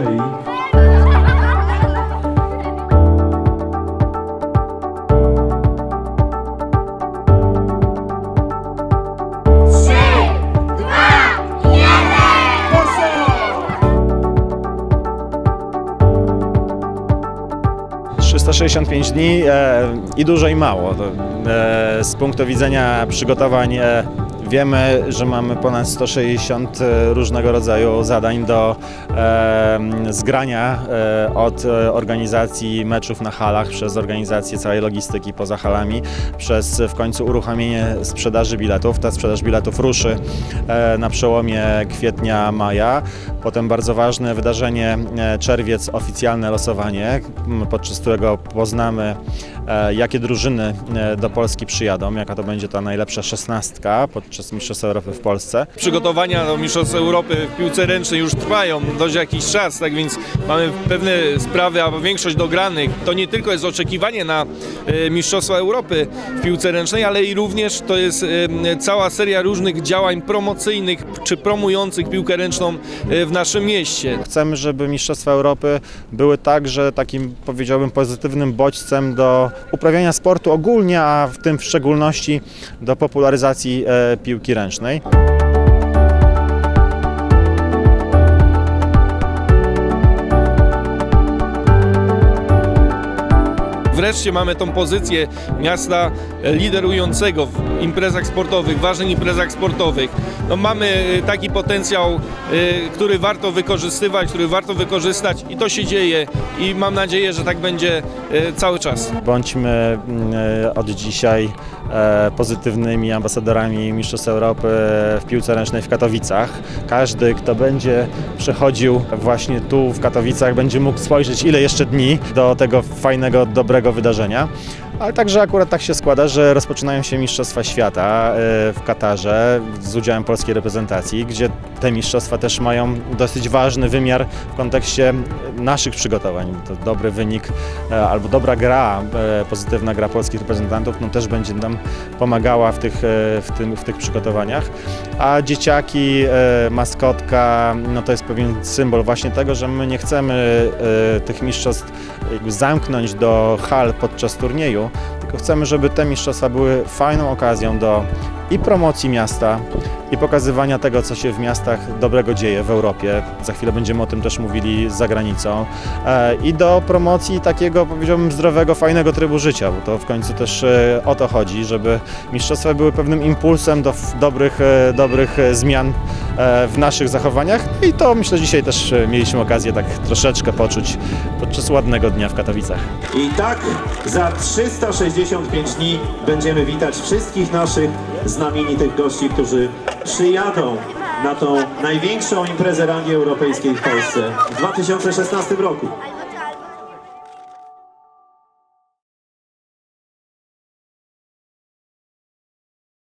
hokei. Polska! 365 dni e, i dużo i mało. E, z punktu widzenia przygotowań e, wiemy, że mamy ponad 160 różnego rodzaju zadań do e, zgrania e, od e, organizacji meczów na halach, przez organizację całej logistyki poza halami, przez w końcu uruchomienie sprzedaży biletów. Ta sprzedaż biletów ruszy e, na przełomie kwietnia, maja. Potem bardzo ważne wydarzenie e, czerwiec, oficjalne losowanie, podczas którego poznamy e, jakie drużyny e, do Polski przyjadą, jaka to będzie ta najlepsza szesnastka podczas Mistrzostw Europy w Polsce. Przygotowania do Mistrzostw Europy w piłce ręcznej już trwają dość jakiś czas, tak więc mamy pewne sprawy, albo większość dogranych. To nie tylko jest oczekiwanie na e, Mistrzostwa Europy w piłce ręcznej, ale i również to jest e, cała seria różnych działań promocyjnych czy promujących piłkę ręczną e, w naszym mieście. Chcemy, żeby Mistrzostwa Europy były także takim, powiedziałbym, pozytywnym bodźcem do uprawiania sportu ogólnie, a w tym w szczególności do popularyzacji e, piłki ręcznej. Wreszcie mamy tą pozycję miasta liderującego w imprezach sportowych, ważnych imprezach sportowych. No mamy taki potencjał, y, który warto wykorzystywać, który warto wykorzystać i to się dzieje i mam nadzieję, że tak będzie cały czas. Bądźmy mm, e, od dzisiaj e, pozytywnymi ambasadorami Mistrzostw Europy w piłce ręcznej w Katowicach. Każdy, kto będzie przechodził właśnie tu w Katowicach, będzie mógł spojrzeć, ile jeszcze dni do tego fajnego, dobrego wydarzenia. Ale także akurat tak się składa, że rozpoczynają się Mistrzostwa Świata e, w Katarze z udziałem polskiej reprezentacji, gdzie te mistrzostwa też mają dosyć ważny wymiar w kontekście naszych przygotowań. To dobry wynik e, albo dobra gra, e, pozytywna gra polskich reprezentantów, no też będzie nam pomagała w tych, w tym, w tych przygotowaniach. A dzieciaki, maskotka, no to jest pewien symbol właśnie tego, że my nie chcemy tych mistrzostw zamknąć do hal podczas turnieju, tylko chcemy, żeby te mistrzostwa były fajną okazją do i promocji miasta, i pokazywania tego, co się w miastach dobrego dzieje w Europie. Za chwilę będziemy o tym też mówili za granicą. E, I do promocji takiego, powiedziałbym, zdrowego, fajnego trybu życia, bo to w końcu też e, o to chodzi, żeby mistrzostwa były pewnym impulsem do dobrych, e, dobrych zmian w naszych zachowaniach. I to myślę dzisiaj też e, mieliśmy okazję tak troszeczkę poczuć podczas ładnego dnia w Katowicach. I tak za 365 dni będziemy witać wszystkich naszych znamienitych gości, którzy przyjadą na tą największą imprezę rangi europejskiej w Polsce w 2016 roku.